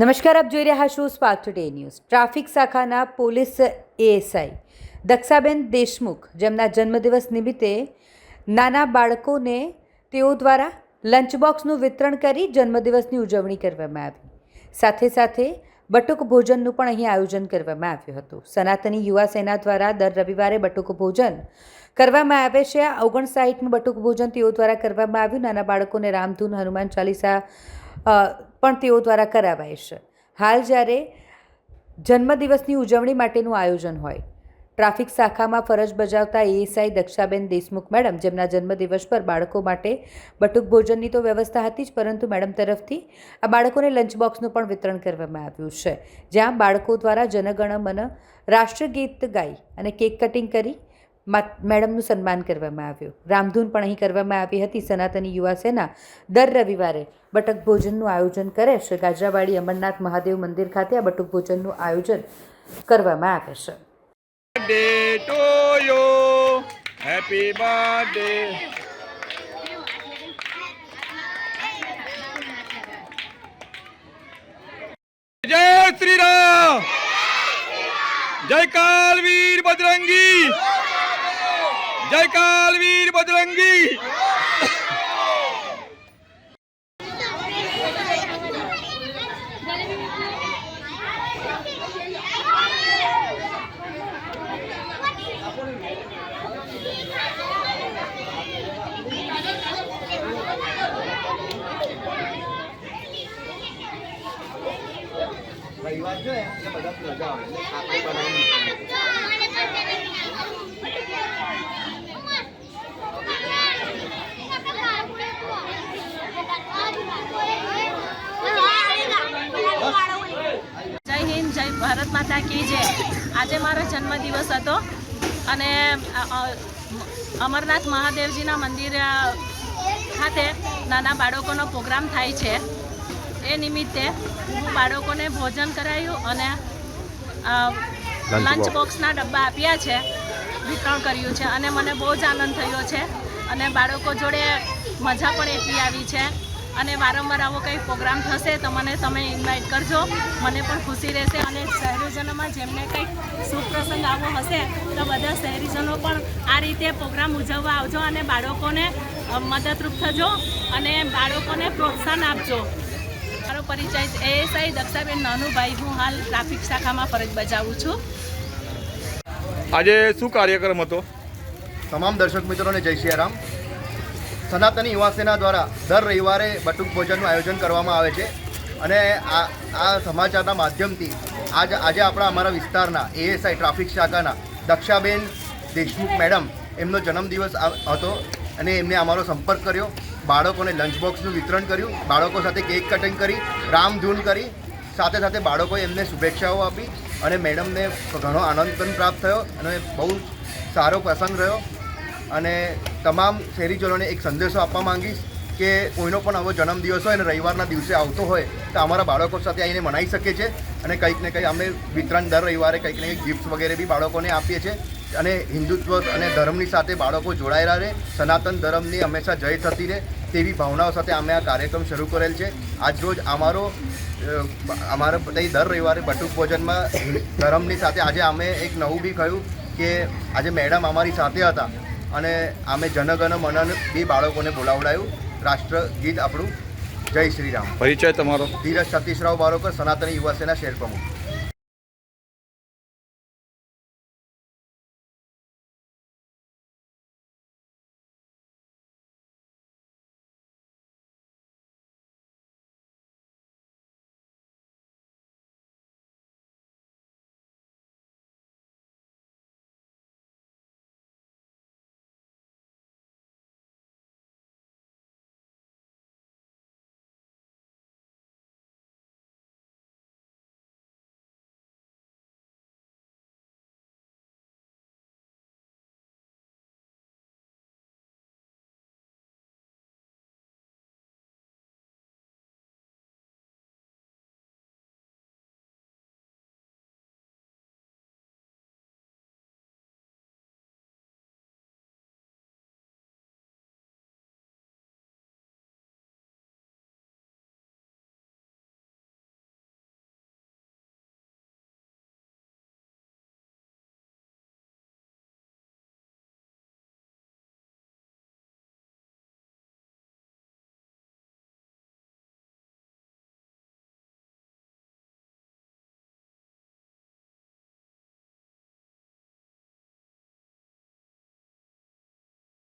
નમસ્કાર, આપ જોઈ રહ્યા છો સ્પાર્ક ટુડે ન્યૂઝ. ટ્રાફિક શાખાના પોલીસ એએસઆઈ દક્ષાબેન દેશમુખ જેમના જન્મદિવસ નિમિત્તે નાના બાળકોને તેઓ દ્વારા લંચ બોક્સનું વિતરણ કરી જન્મદિવસની ઉજવણી કરવામાં આવી. સાથે સાથે બટુક ભોજનનું પણ અહીં આયોજન કરવામાં આવ્યું હતું. સનાતની યુવા સેના દ્વારા દર રવિવારે બટુક ભોજન કરવામાં આવે છે. આ ઓગણસાઠનું બટુક ભોજન તેઓ દ્વારા કરવામાં આવ્યું. નાના બાળકોને રામધૂન, હનુમાન ચાલીસા પણ તેઓ દ્વારા કરાવાય છે. હાલ જ્યારે જન્મદિવસની ઉજવણી માટેનું આયોજન હોય, ટ્રાફિક શાખામાં ફરજ બજાવતા એએસઆઈ દક્ષાબેન દેશમુખ મેડમ, જેમના જન્મદિવસ પર બાળકો માટે બટુક ભોજનની તો વ્યવસ્થા હતી જ, પરંતુ મેડમ તરફથી આ બાળકોને લંચ બોક્સનું પણ વિતરણ કરવામાં આવ્યું છે. જ્યાં બાળકો દ્વારા જનગણ મન રાષ્ટ્રગીત ગાઈ અને કેક કટિંગ કરી મેડમનું સન્માન કરવામાં આવ્યું. રામધૂન પણ અહીં કરવામાં આવી હતી. સનાતની યુવા સેના દર રવિવારે બટક ભોજનનું આયોજન કરે છે. ગાજરાવાડી અમરનાથ મહાદેવ મંદિર ખાતે આ બટુક ભોજનનું આયોજન કરવામાં આવે છે. જય શ્રી રામ. જય કાલવીર બજરંગી. જય કાલવીર બજરંગી જય હિન્દ જય ભારત માતા કી જય. આજે મારો જન્મદિવસ હતો અને અમરનાથ મહાદેવજીના મંદિર ખાતે નાના બાળકોનો પ્રોગ્રામ થાય છે. એ નિમિત્તે હું બાળકોને ભોજન કરાયું અને લંચ બોક્સના ડબ્બા આપ્યા છે વિતરણ કર્યું છે અને મને બહુ જ આનંદ થયો છે. અને બાળકો જોડે મજા પણ એટલી આવી છે. અને વારંવાર આવો કંઈ પ્રોગ્રામ થશે તો મને તમે ઇન્વાઇટ કરજો. મને પણ ખુશી રહેશે અને શહેરીજનોમાં જેમને કંઈક શુભ પ્રસંગ આવો હશે તો બધા શહેરીજનો પણ આ રીતે પ્રોગ્રામ ઉજવવા આવજો અને બાળકોને મદદરૂપ થજો અને બાળકોને પ્રોત્સાહન આપજો. મારો પરિચય એએસઆઈ દક્ષાબેન નાનુભાઈ. હું હાલ ટ્રાફિક શાખામાં ફરજ બજાવું છું. આજે શું કાર્યક્રમ હતો? તમામ દર્શક મિત્રોને જય સિયારામ સનાતની યુવા દ્વારા દર રવિવારે બટુક ભોજનનું આયોજન કરવામાં આવે છે. અને આ આ સમાચારના માધ્યમથી આજ, આજે આપણા, અમારા વિસ્તારના એએસઆઈ ટ્રાફિક શાખાના દક્ષાબેન દેશમુખ મેડમ એમનો જન્મદિવસ હતો અને એમને અમારો સંપર્ક કર્યો. બાળકોને લંચ બોક્સનું વિતરણ કર્યું. બાળકો સાથે કેક કટિંગ કરી રામધૂન કરી. સાથે સાથે બાળકોએ એમને શુભેચ્છાઓ આપી અને મેડમને ઘણો આનંદ પણ પ્રાપ્ત થયો અને બહુ સારો પ્રસંગ રહ્યો. અને તમામ શહેરીજનોને એક સંદેશો આપવા માંગીશ કે કોઈનો પણ આવો જન્મદિવસ હોય અને રવિવારના દિવસે આવતો હોય, તો અમારા બાળકો સાથે આવીને મનાઈ શકે છે અને કંઈક ને કંઈક અમે વિતરણ દર રવિવારે કંઈક ને કંઈક ગિફ્ટ વગેરે બી બાળકોને આપીએ છીએ અને હિન્દુત્વ અને ધર્મની સાથે બાળકો જોડાયેલા રહે, સનાતન ધર્મની હંમેશા જય થતી રહે તેવી ભાવનાઓ સાથે અમે આ કાર્યક્રમ શરૂ કરેલ છે. આજરોજ અમારો અમારા બધા દર રવિવારે બટુક ભોજનમાં ધર્મની સાથે આજે અમે એક નવું બી કહ્યું કે આજે મેડમ અમારી સાથે હતા. અને અમે જનગણ મનન બી બાળકોને બોલાવડાયું. રાષ્ટ્રગીત આપણું. જય શ્રી રામ પરિચય તમારો. ધીરજ સતીશરાવ બારોકર સનાતન યુવા સેના શેર પ્રમુખ.